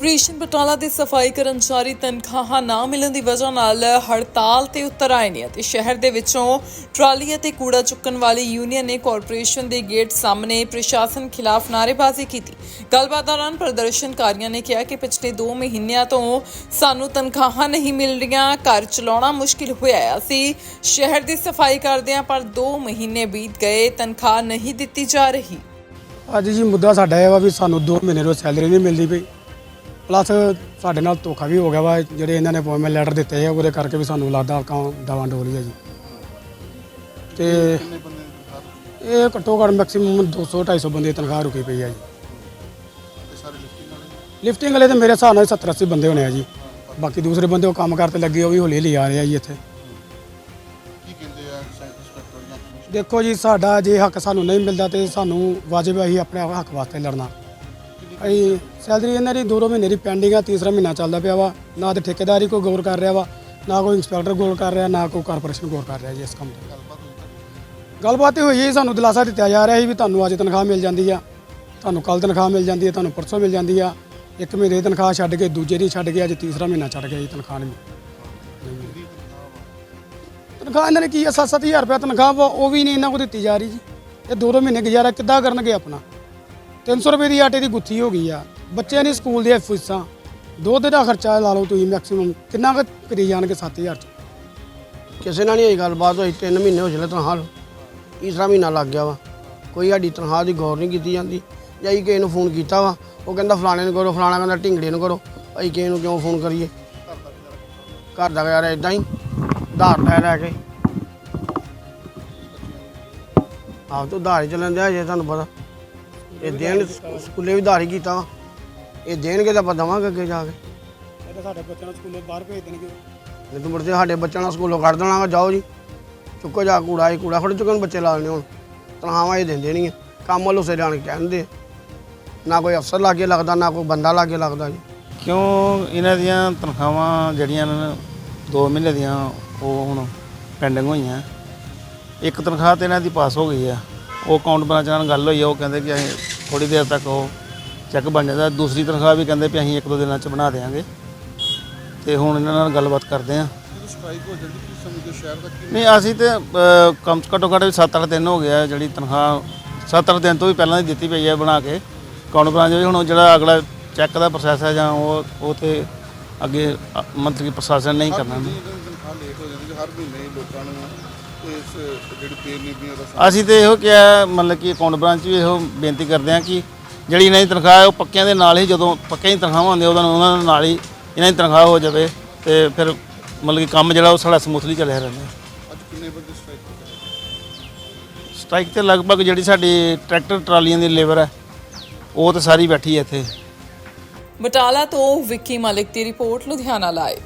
Corporation Batala ਦੇ ਸਫ਼ਾਈ ਕਰਮਚਾਰੀ ਤਨਖਾਹਾਂ ਨਾ ਮਿਲਣ ਦੀ ਵਜ੍ਹਾ ਨਾਲ ਹੜਤਾਲ ਤੇ ਉਤਰ ਆਏ ਨੇ ਅਤੇ ਸ਼ਹਿਰ ਦੇ ਵਿੱਚੋਂ ਟਰਾਲੀ ਅਤੇ ਕੂੜਾ ਚੁੱਕਣ ਵਾਲੀ ਯੂਨੀਅਨ ਨੇ ਕਾਰਪੋਰੇਸ਼ਨ ਦੇ ਗੇਟ ਸਾਹਮਣੇ ਪ੍ਰਸ਼ਾਸਨ ਖਿਲਾਫ ਨਾਅਰੇਬਾਜ਼ੀ ਕੀਤੀ। ਗੱਲਬਾਤ ਦੌਰਾਨ ਪ੍ਰਦਰਸ਼ਨਕਾਰੀਆਂ ਨੇ ਕਿਹਾ ਕਿ ਪਿਛਲੇ 2 ਮਹੀਨਿਆਂ ਤੋਂ ਸਾਨੂੰ ਤਨਖਾਹਾਂ ਨਹੀਂ ਮਿਲ ਰਹੀਆਂ, ਘਰ ਚਲਾਉਣਾ ਮੁਸ਼ਕਿਲ ਹੋਇਆ ਹੈ ਅਸੀਂ ਸ਼ਹਿਰ ਦੀ ਸਫ਼ਾਈ ਕਰਦੇ ਹਾਂ, ਪਰ 2 ਮਹੀਨੇ ਬੀਤ ਗਏ, ਤਨਖਾਹ ਨਹੀਂ ਦਿੱਤੀ ਜਾ ਰਹੀ। ਅੱਜ ਜੀ ਮੁੱਦਾ ਸਾਡਾ ਇਹ ਵਾ ਵੀ ਸਾਨੂੰ 2 ਮਹੀਨੇ ਤੋਂ ਸੈਲਰੀ ਨਹੀਂ ਮਿਲਦੀ ਪਈ। ਪਲੱਸ ਸਾਡੇ ਨਾਲ ਧੋਖਾ ਵੀ ਹੋ ਗਿਆ ਵਾ ਜਿਹੜੇ ਇਹਨਾਂ ਨੇ ਅਪਾਇੰਟਮੈਂਟ ਲੈਟਰ ਦਿੱਤੇ ਆ ਉਹਦੇ ਕਰਕੇ ਵੀ ਸਾਨੂੰ ਲੱਗਦਾ ਕਾਂ ਦਵਾਂ ਡੋਰੀ ਹੈ ਜੀ। ਤੇ ਇਹ ਘੱਟੋ ਘੱਟ ਮੈਕਸਿਮਮ 200 250 ਬੰਦੇ ਦੀ ਤਨਖਾਹ ਰੁਕੀ ਪਈ ਹੈ ਜੀ। ਲਿਫਟਿੰਗ ਵਾਲੇ? ਤੇ ਮੇਰੇ ਹਿਸਾਬ ਨਾਲ 70 80 ਬੰਦੇ ਹੋਣੇ ਆ ਜੀ। ਬਾਕੀ ਦੂਸਰੇ ਬੰਦੇ ਉਹ ਕੰਮ ਕਰਤੇ ਲੱਗੇ ਉਹ ਵੀ ਹੌਲੀ ਹੌਲੀ ਆ ਰਹੇ ਆ ਜੀ ਇੱਥੇ। ਆ ਦੇਖੋ ਜੀ ਸਾਡਾ ਜੇ ਹੱਕ ਸਾਨੂੰ ਨਹੀਂ ਮਿਲਦਾ ਤੇ ਸਾਨੂੰ ਵਾਜਬ ਹੈ ਅਸੀਂ ਆਪਣੇ ਹੱਕ ਵਾਸਤੇ ਲੜਨਾ। ਅਸੀਂ ਸੈਲਰੀ ਇਹਨਾਂ ਦੀ ਦੋ ਦੋ ਮਹੀਨੇ ਦੀ ਪੈਂਡਿੰਗ ਆ, ਤੀਸਰਾ ਮਹੀਨਾ ਚੱਲਦਾ ਪਿਆ ਵਾ। ਨਾ ਤੇ ਠੇਕੇਦਾਰੀ ਕੋਈ ਗੌਰ ਕਰ ਰਿਹਾ ਵਾ, ਨਾ ਕੋਈ ਇੰਸਪੈਕਟਰ ਗੌਰ ਕਰ ਰਿਹਾ, ਨਾ ਕੋਈ ਕਾਰਪੋਰੇਸ਼ਨ ਗੌਰ ਕਰ ਰਿਹਾ ਜੀ ਇਸ ਕੰਮ ਤੇ। ਗੱਲਬਾਤ ਇਹ ਹੋਈ ਹੈ ਸਾਨੂੰ ਦਿਲਾਸਾ ਦਿੱਤਾ ਜਾ ਰਿਹਾ ਸੀ ਵੀ ਤੁਹਾਨੂੰ ਅੱਜ ਤਨਖਾਹ ਮਿਲ ਜਾਂਦੀ ਆ। ਤੁਹਾਨੂੰ ਕੱਲ ਤਨਖਾਹ ਮਿਲ ਜਾਂਦੀ ਹੈ ਤੁਹਾਨੂੰ ਪਰਸੋਂ ਮਿਲ ਜਾਂਦੀ ਆ। ਇੱਕ ਮਹੀਨੇ ਦੀ ਤਨਖਾਹ ਛੱਡ ਕੇ, ਦੂਜੇ ਦੀ ਛੱਡ ਕੇ, ਅੱਜ ਤੀਸਰਾ ਮਹੀਨਾ ਛੱਡ ਗਿਆ ਜੀ ਤਨਖਾਹ ਨਹੀਂ ਤਨਖਾਹ ਇਹਨਾਂ ਨੇ ਕੀ ਆ 7-7000 ਰੁਪਏ ਤਨਖਾਹ ਵਾ, ਉਹ ਵੀ ਨਹੀਂ ਇਹਨਾਂ ਕੋਲ ਦਿੱਤੀ ਜਾ ਰਹੀ ਜੀ। ਇਹ ਦੋ ਦੋ ਮਹੀਨੇ ਗੁਜ਼ਾਰਾ ਕਿੱਦਾਂ ਕਰਨਗੇ ਆਪਣਾ? 300 ਰੁਪਏ ਦੀ ਆਟੇ ਦੀ ਗੁੱਥੀ ਹੋ ਗਈ ਆ। ਬੱਚਿਆਂ ਦੀ ਸਕੂਲ ਦੀਆਂ ਫੀਸਾਂ, ਦੁੱਧ ਦਾ ਖਰਚਾ ਲਾ ਲਓ ਤੁਸੀਂ ਮੈਕਸਿਮਮ ਕਿੰਨਾ ਕੁ ਕਰੀ ਜਾਣਗੇ 7000 ਚ? ਕਿਸੇ ਨਾਲ ਨਹੀਂ ਹੋਈ ਗੱਲਬਾਤ ਹੋਈ 3 ਮਹੀਨੇ ਹੋ ਚਲੇ ਤਨਖਾਹ ਨੂੰ। ਤੀਸਰਾ ਮਹੀਨਾ ਲੱਗ ਗਿਆ ਵਾ। ਕੋਈ ਸਾਡੀ ਤਨਖਾਹ ਦੀ ਗੌਰ ਨਹੀਂ ਕੀਤੀ ਜਾਂਦੀ। ਜਾਈ ਕਿਸੇ ਨੂੰ ਫੋਨ ਕੀਤਾ ਵਾ, ਉਹ ਕਹਿੰਦਾ ਫਲਾਣੇ ਨੂੰ ਕਰੋ, ਫਲਾਣਾ ਕਹਿੰਦਾ ਢਿੰਗੜੇ ਨੂੰ ਕਰੋ, ਅਸੀਂ ਕਿਸੇ ਨੂੰ ਕਿਉਂ ਫੋਨ ਕਰੀਏ? ਘਰ ਦਾ ਯਾਰ ਇਦਾਂ ਹੀ ਉਧਾਰ ਲੈ ਲੈ ਕੇ। ਆਪ ਤੋਂ ਧਾਰ ਹੀ ਚੱਲਣ ਦਿਆ ਜੇ, ਤੁਹਾਨੂੰ ਪਤਾ। ਇਹ ਦੇਣ ਸਕੂਲੇ ਵੀ ਧਾਰ ਹੀ ਕੀਤਾ। ਵਾ ਇਹ ਦੇਣਗੇ ਤਾਂ ਆਪਾਂ ਦੇਵਾਂਗੇ ਅੱਗੇ ਜਾ ਕੇ। ਇਹ ਤਾਂ ਸਾਡੇ ਬੱਚਿਆਂ ਨੂੰ ਸਕੂਲੋਂ ਬਾਹਰ ਭੇਜ ਦੇਣਗੇ। ਨਹੀਂ ਤਾਂ ਮੁੜ ਕੇ ਸਾਡੇ ਬੱਚਿਆਂ ਨੂੰ ਸਕੂਲੋਂ ਕੱਢ ਦੇਣਾ ਵਾ ਜਾਓ ਜੀ। ਚੁੱਕੋ ਜਾ ਕੂੜਾ ਇਹ ਕੂੜਾ ਫੜ ਚੁੱਕਣ ਬੱਚੇ ਲਾ ਲੈਣੇ ਹੁਣ। ਤਨਖਾਹਾਂ ਇਹ ਦਿੰਦੇ ਨਹੀਂ ਆ। ਕੰਮ ਵੱਲੋਂ ਸੇ ਜਾਣ ਕੇ ਕਹਿੰਦੇ ਨਾ ਕੋਈ ਅਫਸਰ ਲਾਗੇ ਲੱਗਦਾ ਨਾ ਕੋਈ ਬੰਦਾ ਲਾਗੇ ਲੱਗਦਾ ਜੀ। ਕਿਉਂ ਇਹਨਾਂ ਦੀਆਂ ਤਨਖਾਹਾਂ ਜਿਹੜੀਆਂ ਨੇ 2 ਮਹੀਨੇ ਦੀਆਂ ਉਹ ਹੁਣ ਪੈਂਡਿੰਗ ਹੋਈਆਂ। ਇੱਕ ਤਨਖਾਹ ਤੇ ਇਹਨਾਂ ਦੀ ਪਾਸ ਹੋ ਗਈ ਆ। ਉਹ ਅਕਾਊਂਟ ਬ੍ਰਾਂਚ ਨਾਲ ਗੱਲ ਹੋਈ ਆ ਉਹ ਕਹਿੰਦੇ ਕਿ ਅਸੀਂ ਥੋੜੀ ਦੇਰ ਤੱਕ ਉਹ ਚੈੱਕ ਬਣ ਜਾਂਦਾ। ਦੂਸਰੀ ਤਨਖਾਹ ਵੀ ਕਹਿੰਦੇ ਵੀ ਅਸੀਂ ਇੱਕ ਦੋ ਦਿਨਾਂ ਚ ਬਣਾ ਦੇਵਾਂਗੇ ਤੇ ਹੁਣ ਇਹਨਾਂ ਨਾਲ ਗੱਲਬਾਤ ਕਰਦੇ ਆ। ਜਦੋਂ ਸਟ੍ਰਾਈਕ ਹੋ ਜਾਂਦੀ ਕੀ ਸਮਝਦੇ ਸ਼ਹਿਰ ਦਾ ਕੀ ਨਹੀਂ ਅਸੀਂ ਤੇ ਕਮ ਘੱਟੋ ਘੱਟ 7-8 ਦਿਨ ਹੋ ਗਿਆ ਜਿਹੜੀ ਤਨਖਾਹ 7-8 ਦਿਨ ਤੋਂ ਵੀ ਪਹਿਲਾਂ ਦੀ ਦਿੱਤੀ ਪਈ ਹੈ ਬਣਾ ਕੇ। ਅਕਾਊਂਟ ਬ੍ਰਾਂਚ ਵਿੱਚ ਹੁਣ ਜਿਹੜਾ ਅਗਲਾ ਚੈੱਕ ਦਾ ਪ੍ਰੋਸੈਸ ਹੈ ਜਾਂ ਉਹ ਉਹ ਤੇ ਅੱਗੇ ਅ, ਮੰਤਰੀ ਪ੍ਰਸ਼ਾਸਨ ਨਹੀਂ ਕਰਨਾ। ਤਨਖਾਹ ਲੇਟ ਹੋ ਜਾਂਦੀ ਹੈ, ਹਰ ਮਹੀਨੇ ਲੋਕਾਂ ਨੂੰ ਇਸ ਜਿਹੜੀ ਅਸੀਂ ਤੇ ਇਹੋ ਕਿਹਾ ਮਤਲਬ ਕਿ ਅਕਾਊਂਟ ਬ੍ਰਾਂਚ ਵੀ ਇਹੋ ਬੇਨਤੀ ਕਰਦੇ ਹਾਂ ਕਿ ਜਿਹੜੀ ਇਹਨਾਂ ਦੀ ਤਨਖਾਹ ਹੈ ਉਹ ਪੱਕਿਆਂ ਦੇ ਨਾਲ ਹੀ ਜਦੋਂ ਪੱਕਿਆਂ ਦੀ ਤਨਖਾਹਾਂ ਹੁੰਦੀਆਂ ਉਹਨਾਂ ਨੂੰ ਉਹਨਾਂ ਦੇ ਨਾਲ ਹੀ ਇਹਨਾਂ ਦੀ ਤਨਖਾਹ ਹੋ ਜਾਵੇ ਤੇ ਫਿਰ ਮਤਲਬ ਕਿ ਕੰਮ ਜਿਹੜਾ ਉਹ ਸਾਡਾ ਸਮੂਥਲੀ ਚੱਲਿਆ ਰਹਿੰਦਾ। ਅੱਜ ਕਿੰਨੇ ਵਜੇ ਸਟ੍ਰਾਈਕ ਗਿਆ? ਸਟ੍ਰਾਈਕ ਤੇ ਲਗਭਗ ਜਿਹੜੀ ਸਾਡੀ ਟਰੈਕਟਰ ਟਰਾਲੀਆਂ ਦੀ ਲੇਬਰ ਹੈ ਉਹ ਤੇ ਸਾਰੀ ਬੈਠੀ ਹੈ ਇੱਥੇ। ਬਟਾਲਾ ਤੋਂ ਵਿੱਕੀ ਮਲਿਕ ਦੀ ਰਿਪੋਰਟ ਲੁਧਿਆਣਾ ਲਾਈਵ